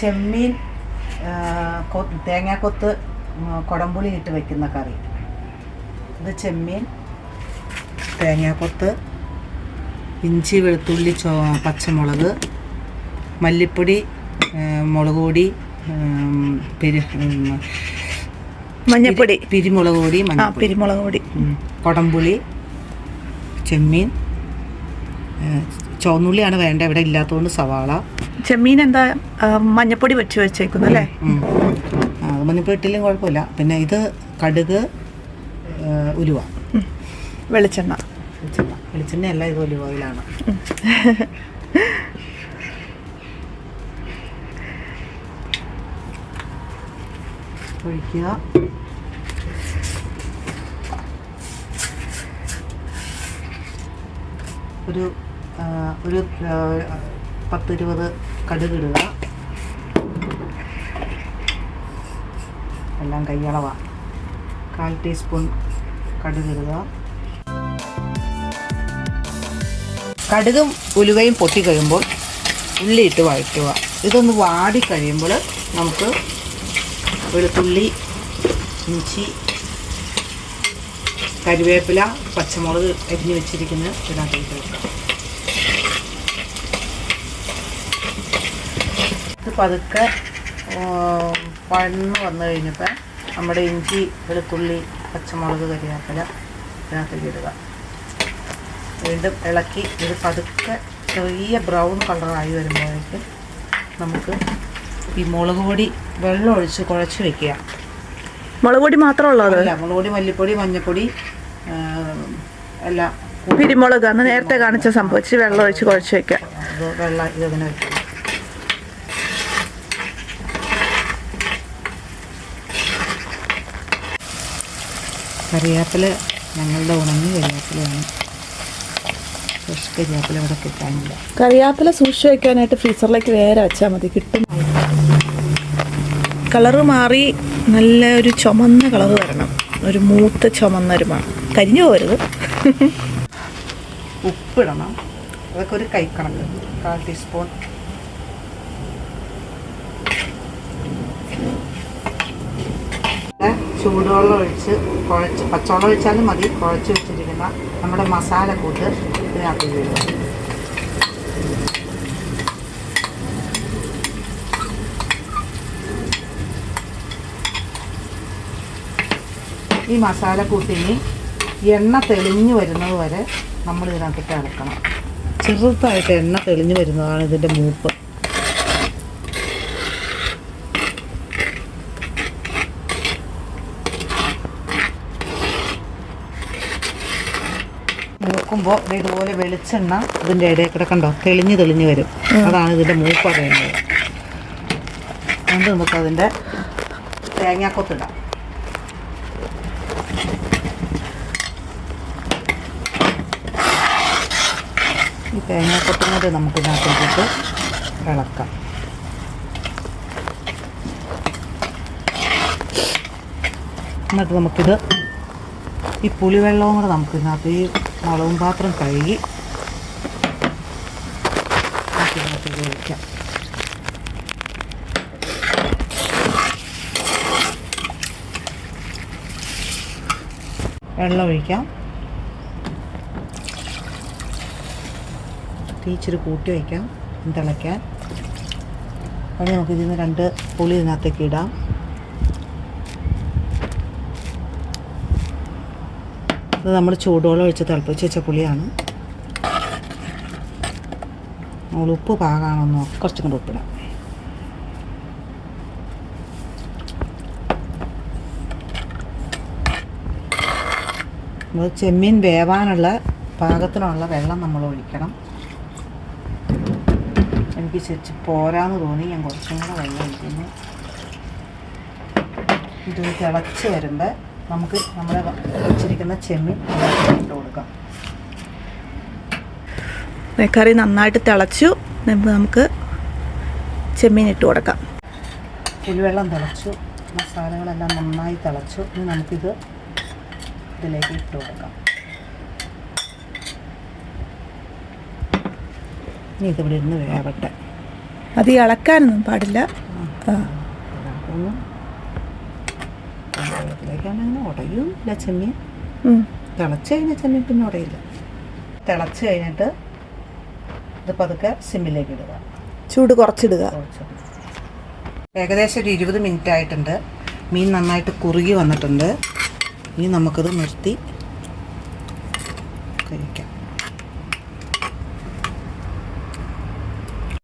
ചെമ്മീൻ തേങ്ങാക്കൊത്ത് കുടംപുളി ഇട്ട് വെക്കുന്ന കറി. ഇത് ചെമ്മീൻ തേങ്ങാക്കൊത്ത് ഇഞ്ചി വെളുത്തുള്ളി ചോ പച്ചമുളക് മല്ലിപ്പൊടി മുളക് പൊടി പെരു മഞ്ഞപ്പൊടി. പിരിമുളക് പൊടി പിരിമുളക് പൊടി. കുടംപുളി ചെമ്മീൻ ചുവന്നുള്ളിയാണ് വേണ്ട ഇവിടെ ഇല്ലാത്തതുകൊണ്ട് സവാള. ചെമ്മീൻ എന്താ മഞ്ഞപ്പൊടി വെച്ച് വെച്ചേക്കുന്നു അല്ലേ? മഞ്ഞപ്പൊടി അത് ഇട്ടില്ലെങ്കിൽ കുഴപ്പമില്ല. പിന്നെ ഇത് കടുക് ഉലുവ. വെളിച്ചെണ്ണ. വെളിച്ചെണ്ണ. വെളിച്ചെണ്ണ അല്ല ഇത് ഒലിവ് ഓയിലാണ്. ഒഴിക്കുക. ഒരു ഒരു പത്തിരുപത് കടുക് ഇടുക എല്ലാം കൈയളവ. കാൽ ടീസ്പൂൺ കടുക് ഇടുക കടുകും ഉലുവയും പൊട്ടി കഴിയുമ്പോൾ ഉള്ളിയിട്ട് വഴറ്റുക. ഇതൊന്ന് വാടി കഴിയുമ്പോൾ നമുക്ക് വെളുത്തുള്ളി ഇഞ്ചി കരിവേപ്പില പച്ചമുളക് അരിഞ്ഞു വെച്ചിരിക്കുന്നത് ഇതിനകത്തേക്ക് വെക്കാം പതുക്കെ വഴന്ന് വന്നു കഴിഞ്ഞപ്പോൾ നമ്മുടെ ഇഞ്ചി വെളുത്തുള്ളി പച്ചമുളക് കരിവേപ്പില ഇതിനകത്തേക്ക് ഇടുക. വീണ്ടും ഇളക്കി ഇത് പതുക്കെ ചെറിയ ബ്രൗൺ കളറായി വരുമ്പോഴേക്കും നമുക്ക് ഈ മുളക് പൊടി വെള്ളം ഒഴിച്ച് കുഴച്ച് വെക്കുക. മുളക് പൊടി മാത്രമുള്ളൂ അല്ല മുളക് പൊടി മല്ലിപ്പൊടി മഞ്ഞൾപ്പൊടി എല്ലാം കുരുമുളക് അന്ന് നേരത്തെ കാണിച്ച സംഭവിച്ച് വെള്ളം ഒഴിച്ച് കുഴച്ച് വെക്കുക. വെള്ളം ഇതിങ്ങനെ വെക്കുക. കറിവേപ്പില ഞങ്ങളുടെ ഉണങ്ങി കറിവേപ്പിലയാണ്. ഫ്രഷ് കറിവേപ്പില ഇവിടെ കിട്ടാനില്ല. കറിവേപ്പില സൂക്ഷിച്ച് വയ്ക്കാനായിട്ട് ഫ്രീസറിലേക്ക് വേറെ വെച്ചാൽ മതി. കിട്ടും. കളറ് മാറി നല്ല ഒരു ചുമന്ന കളറ് വരണം. ഒരു മൂത്ത ചുമന്ന ഒരു മണം. കരിഞ്ഞു പോരുത് ഉപ്പിടണം. അതൊക്കെ ഒരു കൈക്കണം കാൽ ടീസ്പൂൺ പിന്നെ ചൂടുവെള്ളം ഒഴിച്ച് കുഴച്ച് പച്ചവെള്ളം ഒഴിച്ചാലും മതി. കുഴച്ച് വെച്ചിരിക്കുന്ന നമ്മുടെ മസാല കൂട്ട് ഇതിനകത്ത് ചെയ്യുക ഈ മസാല കൂട്ടിനി എണ്ണ തെളിഞ്ഞു വരുന്നത് വരെ നമ്മൾ ഇതിനകത്തിട്ട് ഇളക്കണം ചെറുതായിട്ട് എണ്ണ തെളിഞ്ഞു വരുന്നതാണ് ഇതിന്റെ മൂപ്പ്. മൂക്കുമ്പോൾ ഇതുപോലെ വെളിച്ചെണ്ണ ഇതിന്റെ ഇടയിൽ കിടക്കണ്ടോ കണ്ടോ? തെളിഞ്ഞ് തെളിഞ്ഞ് വരും. അതാണ് ഇതിന്റെ മൂപ്പ് അറിയുന്നത്. അതുകൊണ്ട് നമുക്ക് അതിന്റെ തേങ്ങാക്കൊത്തിടാം ഈ തേങ്ങാക്കൊത്തുന്നത് നമുക്ക് ഇതിനകത്തേക്കിട്ട് ഇളക്കാം. എന്നിട്ട് നമുക്കിത് ഈ പുളിവെള്ളവും കൂടെ നമുക്ക് ഇതിനകത്ത് ഈ മുളകും പാത്രം കഴുകി ഇതിനകത്തേക്ക് വെള്ളം ഒഴിക്കാം. തീച്ചിരി കൂട്ടി വയ്ക്കാം തിളയ്ക്കാൻ. അത് നമുക്ക് ഇതിൽ നിന്ന് രണ്ട് പുളി ഇതിനകത്തേക്ക് ഇടാം. ഇത് നമ്മൾ ചൂടുവെള്ളം ഒഴിച്ച് തിളപ്പിച്ച് വെച്ച പുളിയാണ്. നമ്മൾ ഉപ്പ് പാകാണെന്നോ കുറച്ചും കൂടെ ഉപ്പിടാം. ചെമ്മീൻ വേവാനുള്ള പാകത്തിനുള്ള വെള്ളം നമ്മൾ ഒഴിക്കണം. എനിക്ക് ചെച്ച് പോരാന്ന് തോന്നി ഞാൻ കുറച്ചും കൂടെ വെള്ളം ഒഴിക്കുന്നു. ഇത് തിളച്ച് വരുമ്പോൾ നമുക്ക് നമ്മുടെ വെച്ചിരിക്കുന്ന ചെമ്മീൻ ഇട്ട് കൊടുക്കാം. കറി നന്നായിട്ട് തിളച്ചു. നമുക്ക് ചെമ്മീൻ ഇട്ട് കൊടുക്കാം. പുളിവെള്ളം തിളച്ചു. മസാലകളെല്ലാം നന്നായി തിളച്ചു. ഇനി നമുക്കിത് ഇതിലേക്ക് ഇട്ട് കൊടുക്കാം. ഇനി ഇതിവിടെ ഇരുന്ന് വേവട്ടെ. അത് ഇളക്കാനൊന്നും പാടില്ല. ആ. അതൊന്നും അങ്ങനെ ഉടയൂല്ല ചെമ്മീൻ. തിളച്ച് കഴിഞ്ഞ ചെമ്മീൻ പിന്നെ ഉടയില്ല തിളച്ച് കഴിഞ്ഞിട്ട് ഇത് പതുക്കെ സിമ്മിലേക്ക് ഇടുക. ചൂട് കുറച്ചിടുക. ഏകദേശം ഒരു ഇരുപത് മിനിറ്റ് ആയിട്ടുണ്ട്. മീൻ നന്നായിട്ട് കുറുകി വന്നിട്ടുണ്ട്. ഇനി നമുക്കത് നിർത്തി കഴിക്കാം.